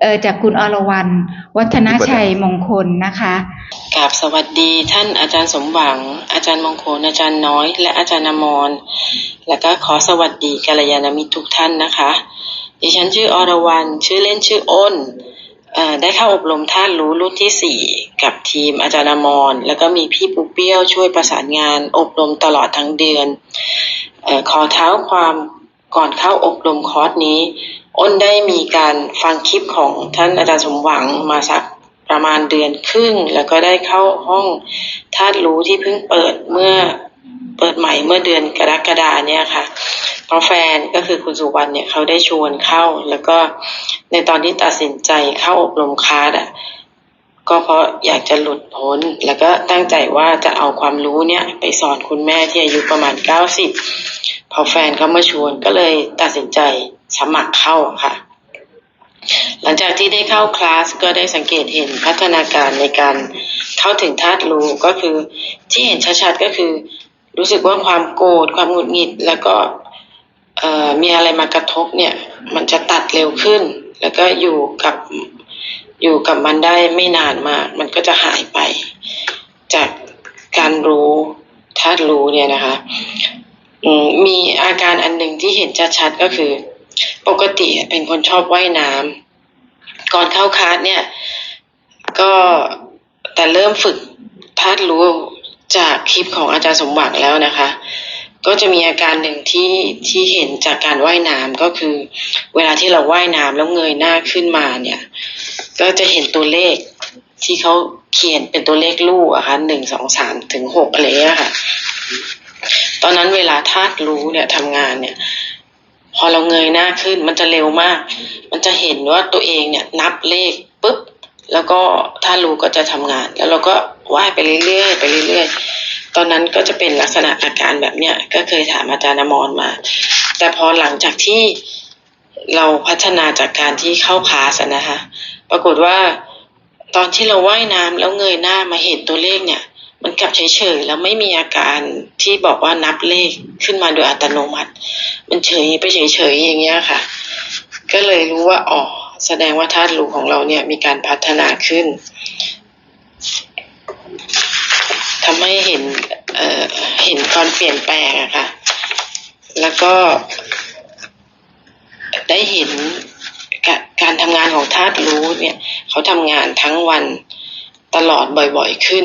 เออจากคุณอรวรรณวัฒนชัยมงคลนะคะกราบสวัสดีท่านอาจารย์สมหวัง อาจารย์มงคลอาจารย์น้อย และอาจารย์อมรและก็ขอสวัสดีกัลยาณมิตรทุกท่านนะคะ ดิฉันชื่ออรวรรณชื่อเล่นชื่ออ้นได้เข้าอบรมท่านรู้รุ่นที่สี่กับทีมอาจารย์อมร แล้วก็มีพี่ปุ๊เปี้ยวช่วยประสานงานอบรมตลอดทั้งเดือนออขอเท้าความ ก่อนเข้าอบรมคอร์สนี้ อ้นได้มีการฟังคลิปของท่านอาจารย์สมหวังมาสักประมาณเดือนครึ่ง แล้วก็ได้เข้าห้องธาตุรู้ที่เพิ่งเปิดเมื่อเปิดใหม่เมื่อเดือนกรกฎาเนี่ยค่ะเพราะแฟนก็คือคุณสุวรรณเนี่ยเขาได้ชวนเข้า แล้วก็ในตอนที่ตัดสินใจเข้าอบรมคลาสอะ ก็เพราะอยากจะหลุดพ้น แล้วก็ตั้งใจว่าจะเอาความรู้เนี่ยไปสอนคุณแม่ที่อายุประมาณเก้าสิบพอแฟนเขามาชวนก็เลยตัดสินใจสมัครเข้าค่ะ หลังจากที่ได้เข้าคลาสก็ได้สังเกตเห็นพัฒนาการในการเข้าถึงธาตุรู้ก็คือที่เห็นชัดๆก็คือ รู้สึกว่าความโกรธความหงุดหงิด แล้วก็มีอะไรมากระทบเนี่ย มันจะตัดเร็วขึ้น แล้วก็อยู่กับ อยู่กับมันได้ไม่นานมาก มันก็จะหายไป จากการรู้ธาตุรู้เนี่ยนะคะมมีอาการอันหนึ่งที่เห็นชัดๆก็คือ ปกติเป็นคนชอบว่ายน้ำก่อนเข้าคลาสเนี่ย ก็แต่เริ่มฝึกธาตุรู้จากคลิปของอาจารย์สมหวังแล้วนะคะ ก็จะมีอาการหนึ่งที่ที่เห็นจากการว่ายน้ำก็คือ เวลาที่เราว่ายน้ำแล้วเงยหน้าขึ้นมาเนี่ย ก็จะเห็นตัวเลขที่เขาเขียนเป็นตัวเลขลูกอะค่ะหนึ่งสองสามถึงหกอะไรเงี้ยค่ะ ตอนนั้นเวลาธาตุรู้เนี่ยทำงานเนี่ย พอเราเงยหน้าขึ้นมันจะเร็วมาก มันจะเห็นว่าตัวเองเนี่ยนับเลขปุ๊บแล้วก็ถ้ารู้ก็จะทำงาน แล้วเราก็ว่ายไปเรื่อยๆไปเรื่อยๆ ตอนนั้นก็จะเป็นลักษณะอาการแบบเนี้ยก็เคยถามอาจารย์อมรมา แต่พอหลังจากที่เราพัฒนาจากการที่เข้าคลาสนะคะ ปรากฏว่าตอนที่เราว่ายน้ำแล้วเงยหน้ามาเห็นตัวเลขเนี่ย มันกลับเฉยๆแล้วไม่มีอาการที่บอกว่านับเลขขึ้นมาโดยอัตโนมัติ มันเฉยไปเฉยๆอย่างเงี้ยค่ะ ก็เลยรู้ว่าอ๋อแสดงว่าธาตุรู้ของเราเนี่ยมีการพัฒนาขึ้นทำให้เห็นเอ่อเห็นความเปลี่ยนแปลงอะค่ะ แล้วก็ได้เห็น การทำงานของธาตุรู้เนี่ยเขาทำงานทั้งวันตลอดบ่อยๆขึ้น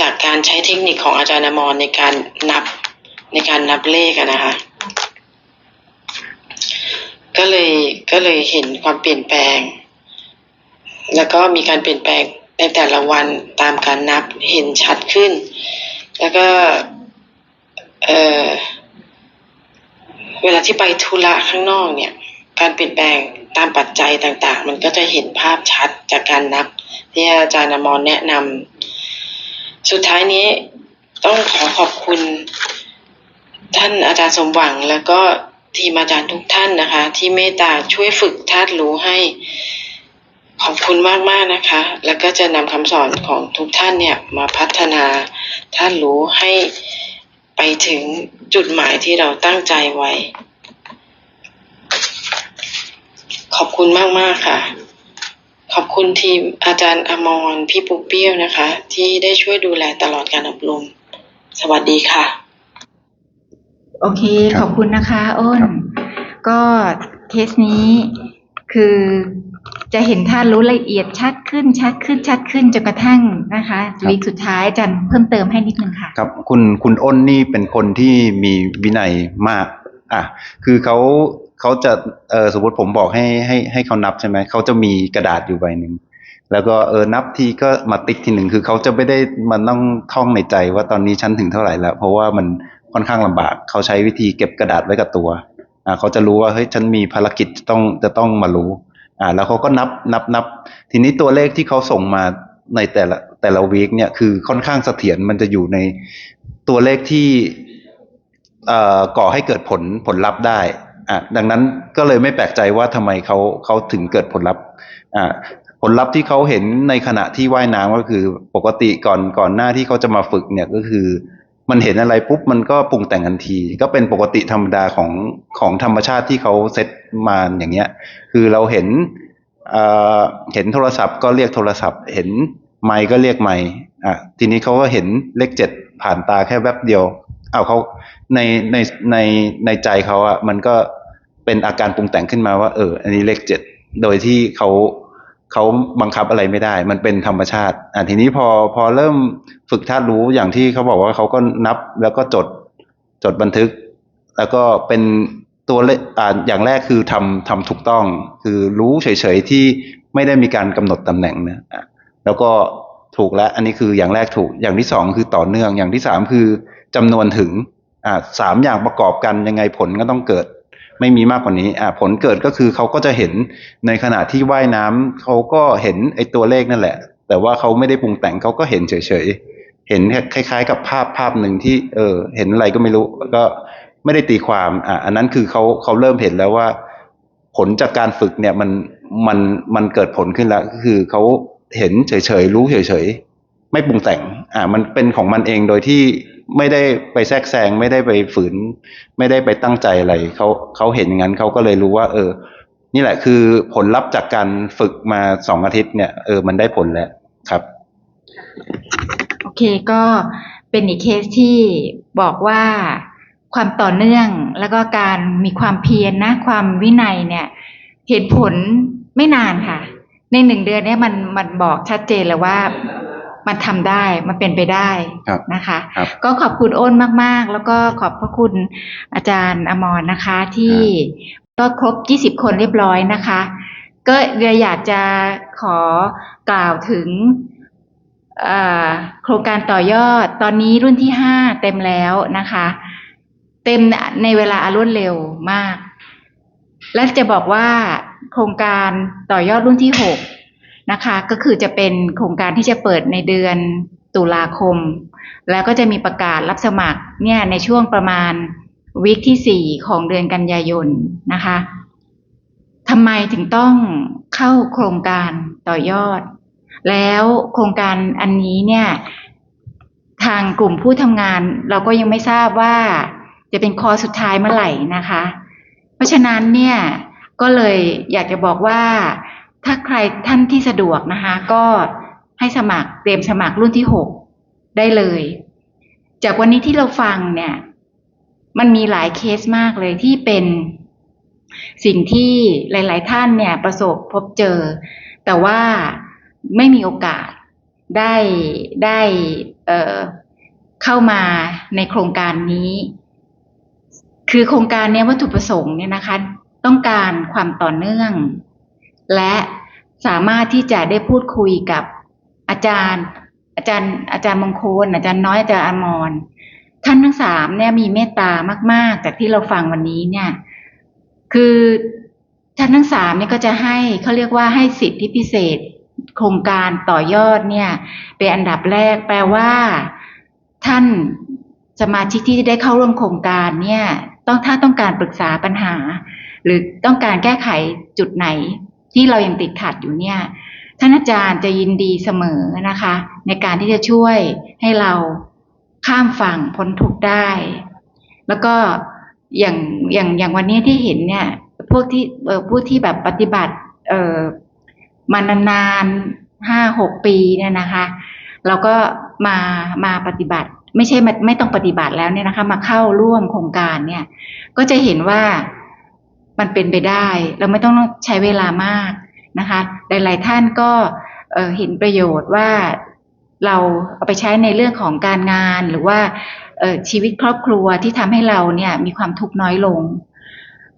จากการใช้เทคนิคของอาจารย์อมรในการนับในการนับเลขนะคะ ก็เลยก็เลยเห็นความเปลี่ยนแปลง แล้วก็มีการเปลี่ยนแปลงในแต่ละวันตามการนับเห็นชัดขึ้น แล้วก็เออเวลาที่ไปธุระข้างนอกเนี่ย การเปลี่ยนแปลง ตามปัจจัยต่างๆ มันก็จะเห็นภาพชัดจากการนับที่อาจารย์อมรแนะนำสุดท้ายนี้ต้องขอขอบคุณ ท่านอาจารย์สมหวังแล้วก็ทีมอาจารย์ทุกท่านนะคะ ที่เมตตาช่วยฝึกธาตุรู้ให้ ขอบคุณมากๆนะคะ แล้วก็จะนำคำสอนของทุกท่านเนี่ยมาพัฒนาธาตุรู้ให้ไปถึงจุดหมายที่เราตั้งใจไว้ ข อบคุณมากๆค่ะ ขอบคุณทีมอาจารย์อมรพี่ปุ๊กเปี้ยวนะคะ ที่ได้ช่วยดูแลตลอดการอบรม สวัสดีค่ะ โอเคครับขอบคุณนะคะอ้นครับก็เคสนี้คือจะเห็นท่าตุรู้ละเอียดชัดขึ้นชัดขึ้นชัดขึ้นจนกระทั่งนะคะวีคสุดท้ายอาจันเพิ่มเติมให้นิดนึงค่ะ ครับคุณคุณอ้นนี่เป็นคนที่มีวินัยมาก อะ คือเขา เขาจะเออสมมติผมบอกให้ให้ให้เขานับใช่ไหมเขาจะมีกระดาษอยู่ใบหนึ่งแล้วก็เออนับทีก็มาติ๊กทีหนึ่งคือเขาจะไม่ได้มันต้องท่องในใจว่าตอนนี้ฉันถึงเท่าไหร่แล้ว เพราะว่ามันค่อนข้างลำบาก เขาใช้วิธีเก็บกระดาษไว้กับตัวอ่าเขาจะรู้ว่าเฮ้ยฉันมีภารกิจต้องจะต้องมารู้อ่าแล้วเขาก็นับนับนับ ทีนี้ตัวเลขที่เขาส่งมาในแต่ละแต่ละวีคเนี่ยคือค่อนข้างเสถียรมันจะอยู่ในตัวเลขที่เอ่อก่อให้เกิดผลผลลัพธ์ได้ อะดังนั้นก็เลยไม่แปลกใจว่าทำไมเขาเขาถึงเกิดผลลัพธ์อ่าผลลัพธ์ที่เขาเห็นในขณะที่ว่ายน้ำก็คือปกติก่อนก่อนหน้าที่เขาจะมาฝึกเนี่ยก็คือ มันเห็นอะไรปุ๊บมันก็ปรุงแต่งทันที ก็เป็นปกติธรรมดาของของธรรมชาติที่เขาเซตมาอย่างเงี้ย คือเราเห็นเห็นโทรศัพท์ก็เรียกโทรศัพท์ เห็นไมค์ก็เรียกไมค์อะทีนี้เขาก็เห็นเลขเจ็ดผ่านตาแค่แวบเดียว อาเขาในในในในใจเขาอะมันก็เป็นอาการปรุงแต่งขึ้นมาว่า เออ อันนี้เลขเจ็ดโดยที่เขาเขาบังคับอะไรไม่ได้ มันเป็นธรรมชาติอะทีนี้พอพอเริ่มฝึกธาตุรู้อย่างที่เขาบอกว่าเขาก็นับแล้วก็จดจดบันทึก แล้วก็เป็นตัวเลขอ่าอย่างแรกคือทำทำถูกต้อง คือรู้เฉยๆที่ไม่ได้มีการกำหนดตำแหน่งนะอะแล้วก็ถูกแล้ว อันนี้คืออย่างแรกถูกอย่างที่สองคือต่อเนื่องอย่างที่สามคือ จำนวนถึงอ่าสามอย่างประกอบกันยังไงผลก็ต้องเกิด ไม่มีมากกว่านี้อ่าผลเกิดก็คือเขาก็จะเห็นในขณะที่ว่ายน้ำเขาก็เห็นไอ้ตัวเลขนั่นแหละ แต่ว่าเขาไม่ได้ปรุงแต่งเขาก็เห็นเฉยๆเห็นคล้ายๆ กับภาพภาพหนึ่งที่เออเห็นอะไรก็ไม่รู้แล้วก็ไม่ได้ตีความอะอันนั้นคือเขาเขาเริ่มเห็นแล้วว่า ผลจากการฝึกเนี่ยมันมันมันเกิดผลขึ้นแล้วคือเขาเห็นเฉยๆรู้เฉยๆไม่ปรุงแต่งอ่ามันเป็นของมันเองโดยที่ ไม่ได้ไปแทรกแซงไม่ได้ไปฝืน ไม่ได้ไปตั้งใจอะไรเขาเขาเห็นอย่างนั้นเขาก็เลยรู้ว่า เออ นี่แหละคือผลลัพธ์จากการฝึกมาสองอาทิตย์เนี่ยเออมันได้ผลแล้วครับ โอเคก็เป็นอีกเคสที่บอกว่าความต่อเนื่องแล้วก็การมีความเพียรนะความวินัยเนี่ย เห็นผลไม่นานค่ะ ในหนึ่งเดือนเนี่ยมันมันบอกชัดเจนเลยว่า มันทำได้มันเป็นไปได้ครับนะคะครับก็ขอบคุณโอ้นมากๆ แล้วก็ขอบพระคุณอาจารย์อมรนะคะ ที่ก็ครบ 20 คนเรียบร้อยนะคะ ก็เลยอยากจะขอกล่าวถึงเอ่อโครงการต่อยอดตอนนี้รุ่นที่ 5 เต็มแล้วนะคะ เต็มในเวลาอันรวดเร็วมาก และจะบอกว่าโครงการต่อยอดรุ่นที่ 6 นะคะก็คือจะเป็นโครงการที่จะเปิดในเดือนตุลาคม แล้วก็จะมีประกาศรับสมัครเนี่ยในช่วงประมาณวีคที่4ของเดือนกันยายนนะคะทำไมถึงต้องเข้าโครงการต่อยอด แล้วโครงการอันนี้เนี่ย ทางกลุ่มผู้ทำงาน เราก็ยังไม่ทราบว่าจะเป็นคอสุดท้ายเมื่อไหร่นะคะ เพราะฉะนั้นเนี่ยก็เลยอยากจะบอกว่า ถ้าใครท่านที่สะดวกนะคะ ก็ให้สมัครเตรียมสมัครรุ่นที่หกได้เลย จากวันนี้ที่เราฟังเนี่ย มันมีหลายเคสมากเลยที่เป็นสิ่งที่หลาย ๆ ท่านเนี่ยประสบพบเจอ แต่ว่าไม่มีโอกาสได้ได้เออเข้ามาในโครงการนี้ คือโครงการเนี้ยวัตถุประสงค์เนี่ยนะคะ ต้องการความต่อเนื่อง และสามารถที่จะได้พูดคุยกับอาจารย์ อาจารย์ อาจารย์มงคล อาจารย์น้อยอาจารย์อมรท่านทั้งสามเนี่ยมีเมตตามาก ๆ จากที่เราฟังวันนี้เนี่ย คือท่านทั้งสามเนี่ยก็จะให้เขาเรียกว่าให้สิทธิพิเศษ โครงการต่อยอดเนี่ย เป็นอันดับแรกแปลว่า ท่านสมาชิกที่ได้เข้าร่วมโครงการเนี่ย ต้องถ้าต้องการปรึกษาปัญหา หรือต้องการแก้ไขจุดไหน ที่เรายังติดขัดอยู่เนี่ยท่านอาจารย์จะยินดีเสมอนะคะ ในการที่จะช่วยให้เราข้ามฝั่งพ้นทุกได้ แล้วก็อย่างอย่างอย่างวันนี้ที่เห็นเนี่ยพวกที่เออผู้ที่แบบปฏิบัติ เออมานานๆห้าหกปีเนี่ยนะคะ เราก็มามาปฏิบัติ ไม่ใช่ไม่ไม่ต้องปฏิบัติแล้วเนี่ยนะคะ มาเข้าร่วมโครงการเนี่ย ก็จะเห็นว่า มันเป็นไปได้ เราไม่ต้องใช้เวลามากนะคะ หลาย ๆ ท่านก็เห็นประโยชน์ว่าเราเอาไปใช้ในเรื่องของการงานหรือว่าชีวิตครอบครัวที่ทำให้เราเนี่ยมีความทุกข์น้อยลง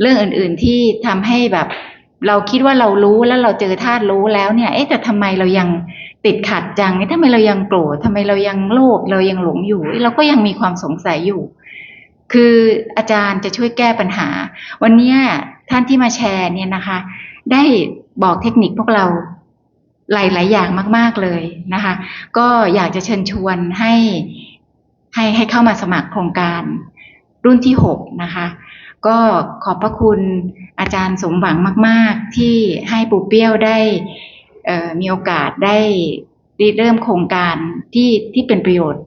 เรื่องอื่นๆที่ทำให้แบบเราคิดว่าเรารู้แล้วเราเจอธาตุรู้แล้วเนี่ย เอ๊ะแต่ทำไมเรายังติดขัดจังเอ๊ะทำไมเรายังโกรธทำไมเรายังโลภเรายังหลงอยู่ เราก็ยังมีความสงสัยอยู่ คืออาจารย์จะช่วยแก้ปัญหา วันนี้ท่านที่มาแชร์เนี่ยนะคะ ได้บอกเทคนิคพวกเราหลาย ๆ อย่างมาก ๆ เลยนะคะ ก็อยากจะเชิญชวนให้ให้ให้เข้ามาสมัครโครงการรุ่นที่หกนะคะ ก็ขอบพระคุณอาจารย์สมหวังมาก ๆ ที่ให้ปูเปี้ยวได้มีโอกาสได้ริเริ่มโครงการที่ที่เป็นประโยชน์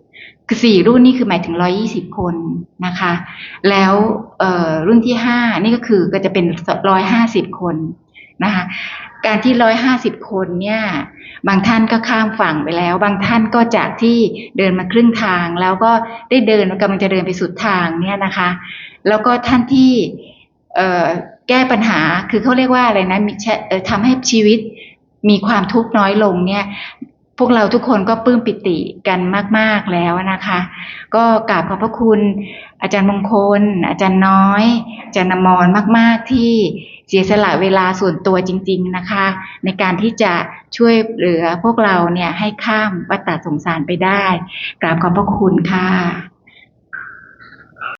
คือสี่รุ่นนี่คือหมายถึงร้อยี่สิบคนนะคะ แล้วรุ่นที่ห้านี่ก็คือก็จะเป็นร้อยห้าสิบคนนะคะการที่ร้อยห้าสิบคนเนี่ยบางท่านก็ข้ามฝั่งไปแล้ว บางท่านก็จากที่เดินมาครึ่งทาง แล้วก็ได้เดินกำลังจะเดินไปสุดทางเนี่ยนะคะ แล้วก็ท่านที่แก้ปัญหาคือเขาเรียกว่าอะไรนะมีทำให้ชีวิตมีความทุกข์น้อยลงเนี่ย พวกเราทุกคนก็ปลื้มปิติกันมาก ๆแล้วนะคะ ก็กราบขอบพระคุณอาจารย์มงคล อาจารย์น้อย อาจารย์นมรมาก ๆ ที่เสียสละเวลาส่วนตัวจริง ๆนะคะ ในการที่จะช่วยเหลือพวกเราเนี่ยให้ข้ามวัฏฏสงสารไปได้ กราบขอบพระคุณค่ะ